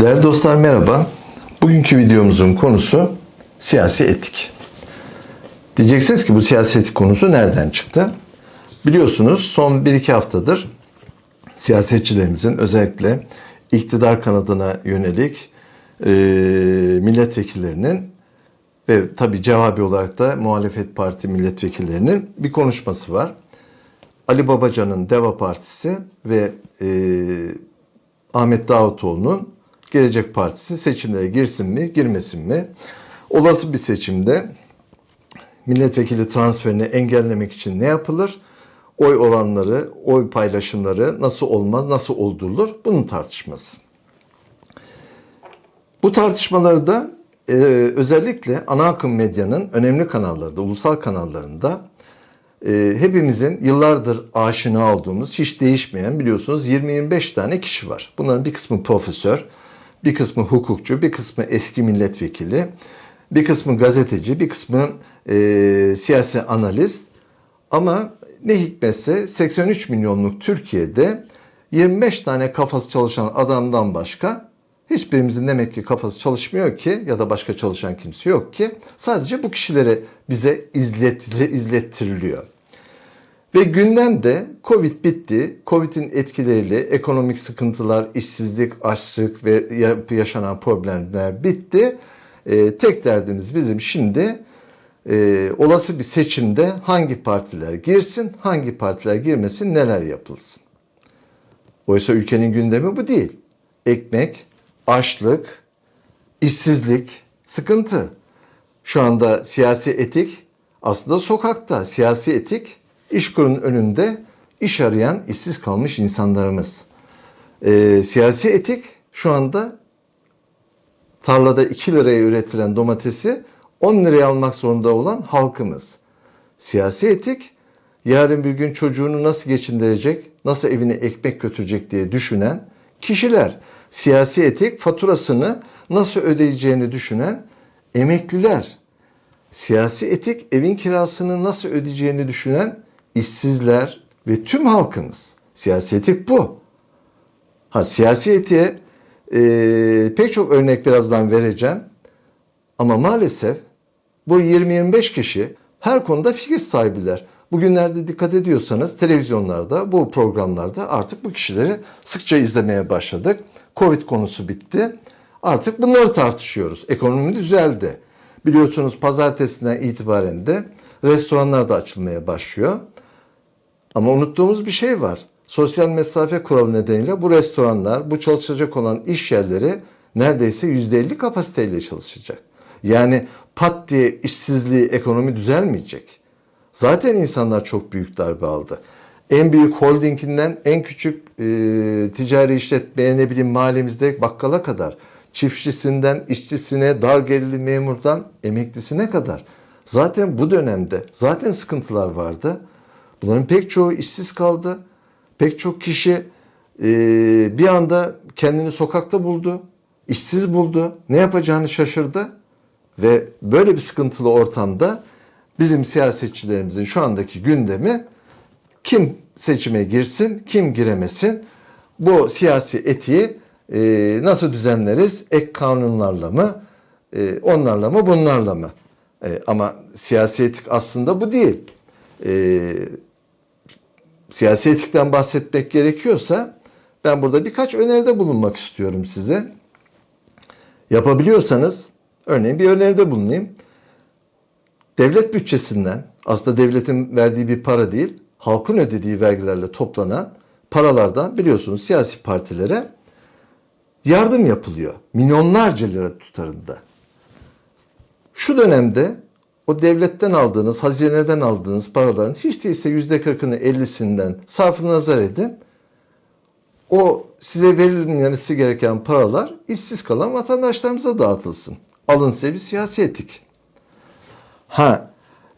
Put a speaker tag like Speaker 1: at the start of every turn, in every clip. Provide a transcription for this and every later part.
Speaker 1: Değerli dostlar merhaba. Bugünkü videomuzun konusu siyasi etik. Diyeceksiniz ki bu siyasi etik konusu nereden çıktı? Biliyorsunuz son 1-2 haftadır siyasetçilerimizin özellikle iktidar kanadına yönelik e, milletvekillerinin ve tabi cevabi olarak da muhalefet parti milletvekillerinin bir konuşması var. Ali Babacan'ın Deva Partisi ve e, Ahmet Davutoğlu'nun Gelecek Partisi seçimlere girsin mi, girmesin mi? Olası bir seçimde milletvekili transferini engellemek için ne yapılır? Oy oranları, oy paylaşımları nasıl olmaz, nasıl oldurulur? Bunun tartışması. Bu tartışmaları da e, özellikle ana akım medyanın önemli kanallarında, ulusal kanallarında e, hepimizin yıllardır aşina olduğumuz, hiç değişmeyen biliyorsunuz 20-25 tane kişi var. Bunların bir kısmı profesör, bir kısmı hukukçu, bir kısmı eski milletvekili, bir kısmı gazeteci, bir kısmı e, siyasi analist. Ama ne hikmetse 83 milyonluk Türkiye'de 25 tane kafası çalışan adamdan başka hiçbirimizin demek ki kafası çalışmıyor ki ya da başka çalışan kimse yok ki sadece bu kişilere bize izlettiriliyor. Ve gündemde Covid bitti. Covid'in etkileriyle ekonomik sıkıntılar, işsizlik, açlık ve yaşanan problemler bitti. Ee, tek derdimiz bizim şimdi e, olası bir seçimde hangi partiler girsin, hangi partiler girmesin, neler yapılsın. Oysa ülkenin gündemi bu değil. Ekmek, açlık, işsizlik, sıkıntı. Şu anda siyasi etik aslında sokakta. Siyasi etik İşkurun önünde iş arayan işsiz kalmış insanlarımız. Ee, siyasi etik şu anda tarlada 2 liraya üretilen domatesi 10 liraya almak zorunda olan halkımız. Siyasi etik yarın bir gün çocuğunu nasıl geçindirecek, nasıl evine ekmek götürecek diye düşünen kişiler. Siyasi etik faturasını nasıl ödeyeceğini düşünen emekliler. Siyasi etik evin kirasını nasıl ödeyeceğini düşünen işsizler ve tüm halkımız. Siyasi etik bu. Ha siyasi etiğe e, pek çok örnek birazdan vereceğim. Ama maalesef bu 20-25 kişi her konuda fikir sahibiler. Bugünlerde dikkat ediyorsanız televizyonlarda, bu programlarda artık bu kişileri sıkça izlemeye başladık. Covid konusu bitti. Artık bunları tartışıyoruz. Ekonomi düzeldi. Biliyorsunuz pazartesinden itibaren de restoranlar da açılmaya başlıyor. Ama unuttuğumuz bir şey var. Sosyal mesafe kuralı nedeniyle bu restoranlar, bu çalışacak olan iş yerleri neredeyse %50 kapasiteyle çalışacak. Yani pat diye işsizliği, ekonomi düzelmeyecek. Zaten insanlar çok büyük darbe aldı. En büyük holdinginden en küçük e, ticari işletmeye ne bileyim mahallemizde bakkala kadar, çiftçisinden işçisine, dar gelirli memurdan emeklisine kadar. Zaten bu dönemde zaten sıkıntılar vardı. Bunların pek çoğu işsiz kaldı. Pek çok kişi e, bir anda kendini sokakta buldu. işsiz buldu. Ne yapacağını şaşırdı. Ve böyle bir sıkıntılı ortamda bizim siyasetçilerimizin şu andaki gündemi kim seçime girsin, kim giremesin, bu siyasi etiği e, nasıl düzenleriz, ek kanunlarla mı, e, onlarla mı, bunlarla mı? E, ama siyasi etik aslında bu değil. E, siyasi etikten bahsetmek gerekiyorsa ben burada birkaç öneride bulunmak istiyorum size. Yapabiliyorsanız örneğin bir öneride bulunayım. Devlet bütçesinden aslında devletin verdiği bir para değil, halkın ödediği vergilerle toplanan paralardan biliyorsunuz siyasi partilere yardım yapılıyor. Milyonlarca lira tutarında. Şu dönemde o devletten aldığınız, hazineden aldığınız paraların hiç değilse yüzde kırkını, ellisinden sarfı nazar edin. O size verilmesi gereken paralar işsiz kalan vatandaşlarımıza dağıtılsın. Alın size bir siyasi etik. Ha,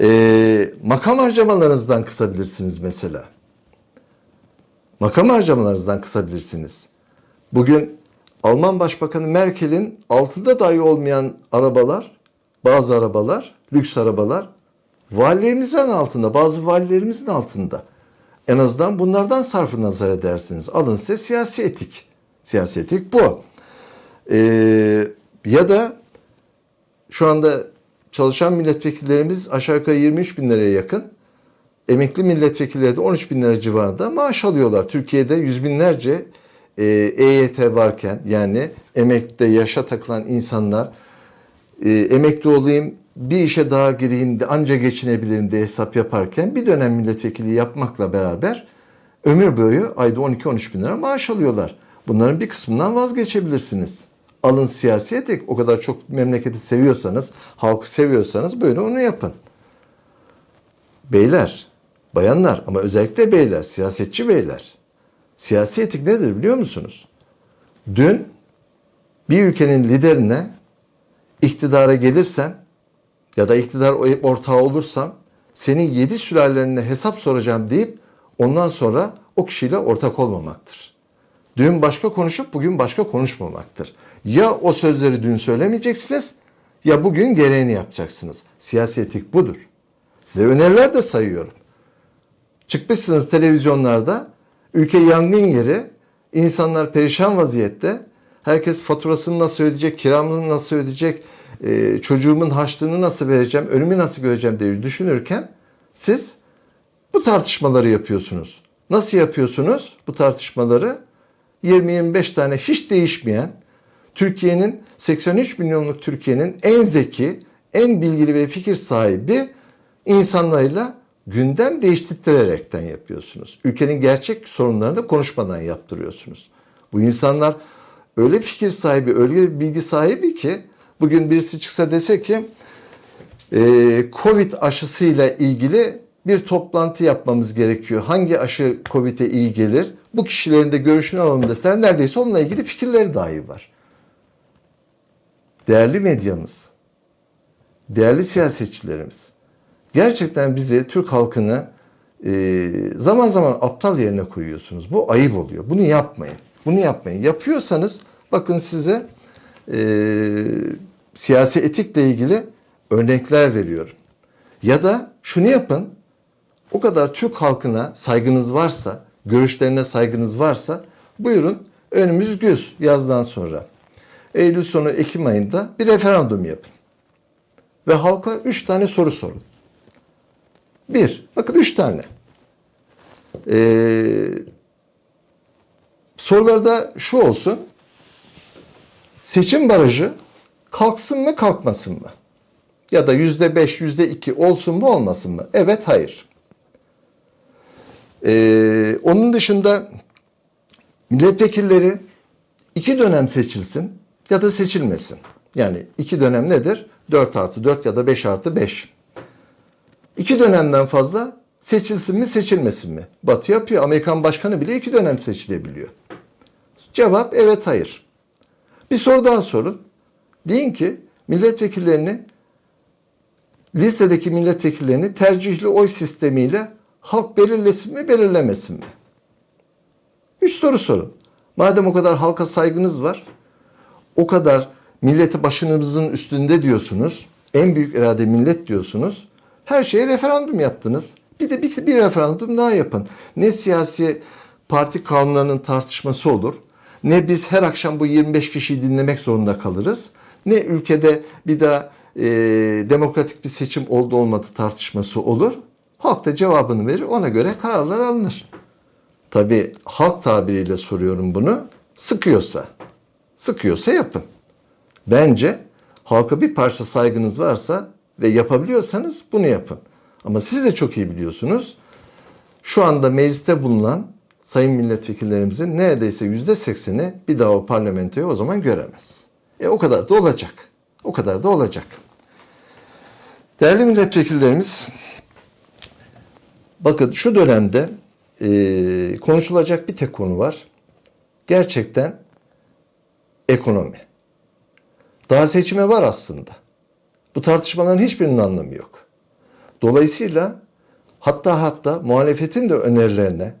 Speaker 1: e, makam harcamalarınızdan kısabilirsiniz mesela. Makam harcamalarınızdan kısabilirsiniz. Bugün Alman Başbakanı Merkel'in altında dahi olmayan arabalar, bazı arabalar, lüks arabalar valilerimizin altında, bazı valilerimizin altında. En azından bunlardan sarfı nazar edersiniz. Alın size siyasi etik. Siyasi etik bu. Ee, ya da şu anda çalışan milletvekillerimiz aşağı yukarı 23 bin liraya yakın. Emekli milletvekilleri de 13 bin lira civarında maaş alıyorlar. Türkiye'de yüz binlerce e, EYT varken yani emekte yaşa takılan insanlar e, emekli olayım bir işe daha gireyim de anca geçinebilirim diye hesap yaparken bir dönem milletvekili yapmakla beraber ömür boyu ayda 12-13 bin lira maaş alıyorlar. Bunların bir kısmından vazgeçebilirsiniz. Alın siyasi etik. O kadar çok memleketi seviyorsanız, halkı seviyorsanız böyle onu yapın. Beyler, bayanlar ama özellikle beyler, siyasetçi beyler. Siyasi etik nedir biliyor musunuz? Dün bir ülkenin liderine iktidara gelirsen ya da iktidar ortağı olursan senin yedi sülalerine hesap soracağım deyip ondan sonra o kişiyle ortak olmamaktır. Dün başka konuşup bugün başka konuşmamaktır. Ya o sözleri dün söylemeyeceksiniz ya bugün gereğini yapacaksınız. Siyasi etik budur. Size öneriler de sayıyorum. Çıkmışsınız televizyonlarda ülke yangın yeri, insanlar perişan vaziyette. Herkes faturasını nasıl ödeyecek, kiramını nasıl ödeyecek, e, çocuğumun harçlığını nasıl vereceğim, ölümü nasıl göreceğim diye düşünürken siz bu tartışmaları yapıyorsunuz. Nasıl yapıyorsunuz bu tartışmaları? 20-25 tane hiç değişmeyen Türkiye'nin 83 milyonluk Türkiye'nin en zeki, en bilgili ve fikir sahibi insanlarıyla gündem değiştirerekten yapıyorsunuz. Ülkenin gerçek sorunlarını da konuşmadan yaptırıyorsunuz. Bu insanlar öyle fikir sahibi, öyle bilgi sahibi ki bugün birisi çıksa dese ki e, Covid aşısıyla ilgili bir toplantı yapmamız gerekiyor. Hangi aşı Covid'e iyi gelir? Bu kişilerin de görüşünü alalım deseler neredeyse onunla ilgili fikirleri dahi var. Değerli medyamız, değerli siyasetçilerimiz gerçekten bizi, Türk halkını e, zaman zaman aptal yerine koyuyorsunuz. Bu ayıp oluyor. Bunu yapmayın. Bunu yapmayın. Yapıyorsanız bakın size e, siyasi etikle ilgili örnekler veriyorum. Ya da şunu yapın. O kadar Türk halkına saygınız varsa, görüşlerine saygınız varsa buyurun önümüz güz yazdan sonra. Eylül sonu Ekim ayında bir referandum yapın. Ve halka üç tane soru sorun. Bir, bakın üç tane. Ee, sorularda şu olsun. Seçim barajı kalksın mı kalkmasın mı? Ya da yüzde beş, yüzde iki olsun mu olmasın mı? Evet, hayır. Ee, onun dışında milletvekilleri iki dönem seçilsin ya da seçilmesin. Yani iki dönem nedir? 4 artı 4 ya da 5 artı 5. İki dönemden fazla seçilsin mi seçilmesin mi? Batı yapıyor. Amerikan başkanı bile iki dönem seçilebiliyor. Cevap evet hayır. Bir soru daha sorun. Deyin ki milletvekillerini listedeki milletvekillerini tercihli oy sistemiyle halk belirlesin mi belirlemesin mi? Üç soru sorun. Madem o kadar halka saygınız var, o kadar milleti başınızın üstünde diyorsunuz, en büyük irade millet diyorsunuz, her şeye referandum yaptınız. Bir de bir, bir referandum daha yapın. Ne siyasi parti kanunlarının tartışması olur, ne biz her akşam bu 25 kişiyi dinlemek zorunda kalırız, ne ülkede bir daha e, demokratik bir seçim oldu olmadı tartışması olur. Halk da cevabını verir, ona göre kararlar alınır. Tabi halk tabiriyle soruyorum bunu. Sıkıyorsa, sıkıyorsa yapın. Bence halka bir parça saygınız varsa ve yapabiliyorsanız bunu yapın. Ama siz de çok iyi biliyorsunuz. Şu anda mecliste bulunan sayın milletvekillerimizin neredeyse yüzde sekseni bir daha o parlamentoyu o zaman göremez. E o kadar da olacak. O kadar da olacak. Değerli milletvekillerimiz, bakın şu dönemde e, konuşulacak bir tek konu var. Gerçekten ekonomi. Daha seçime var aslında. Bu tartışmaların hiçbirinin anlamı yok. Dolayısıyla hatta hatta muhalefetin de önerilerine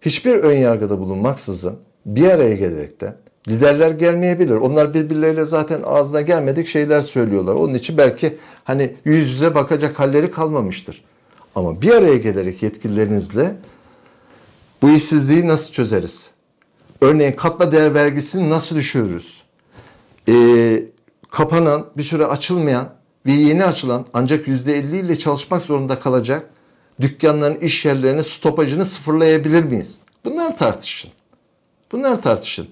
Speaker 1: hiçbir ön yargıda bulunmaksızın bir araya gelerekten liderler gelmeyebilir. Onlar birbirleriyle zaten ağzına gelmedik şeyler söylüyorlar. Onun için belki hani yüz yüze bakacak halleri kalmamıştır. Ama bir araya gelerek yetkililerinizle bu işsizliği nasıl çözeriz? Örneğin katma değer vergisini nasıl düşürürüz? e, kapanan, bir süre açılmayan ve yeni açılan ancak %50 ile çalışmak zorunda kalacak dükkanların, iş yerlerinin stopajını sıfırlayabilir miyiz? Bunlar tartışın. Bunlar tartışın.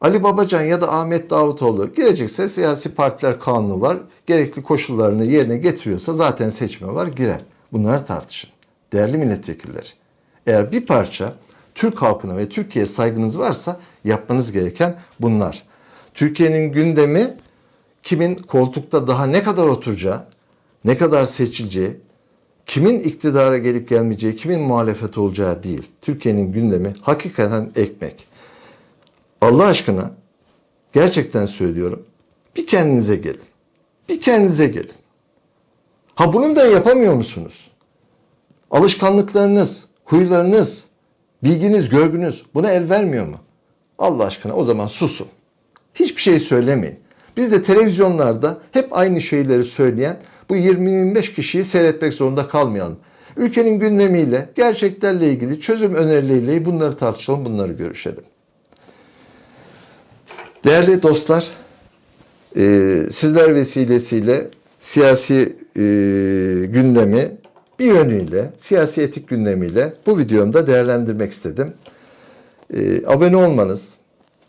Speaker 1: Ali Babacan ya da Ahmet Davutoğlu girecekse siyasi partiler kanunu var. Gerekli koşullarını yerine getiriyorsa zaten seçme var girer. Bunları tartışın. Değerli milletvekilleri. Eğer bir parça Türk halkına ve Türkiye'ye saygınız varsa yapmanız gereken bunlar. Türkiye'nin gündemi kimin koltukta daha ne kadar oturacağı, ne kadar seçileceği, kimin iktidara gelip gelmeyeceği, kimin muhalefet olacağı değil. Türkiye'nin gündemi hakikaten ekmek. Allah aşkına gerçekten söylüyorum. Bir kendinize gelin. Bir kendinize gelin. Ha bunu da yapamıyor musunuz? Alışkanlıklarınız, huylarınız, bilginiz, görgünüz buna el vermiyor mu? Allah aşkına o zaman susun. Hiçbir şey söylemeyin. Biz de televizyonlarda hep aynı şeyleri söyleyen bu 20-25 kişiyi seyretmek zorunda kalmayalım. Ülkenin gündemiyle, gerçeklerle ilgili çözüm önerileriyle bunları tartışalım, bunları görüşelim. Değerli dostlar, e, sizler vesilesiyle siyasi e, gündemi bir yönüyle, siyasi etik gündemiyle bu videomda değerlendirmek istedim. E, abone olmanız,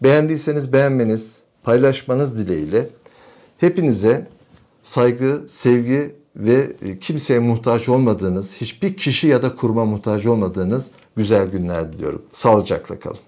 Speaker 1: beğendiyseniz beğenmeniz, paylaşmanız dileğiyle hepinize saygı, sevgi ve e, kimseye muhtaç olmadığınız, hiçbir kişi ya da kuruma muhtaç olmadığınız güzel günler diliyorum. Sağlıcakla kalın.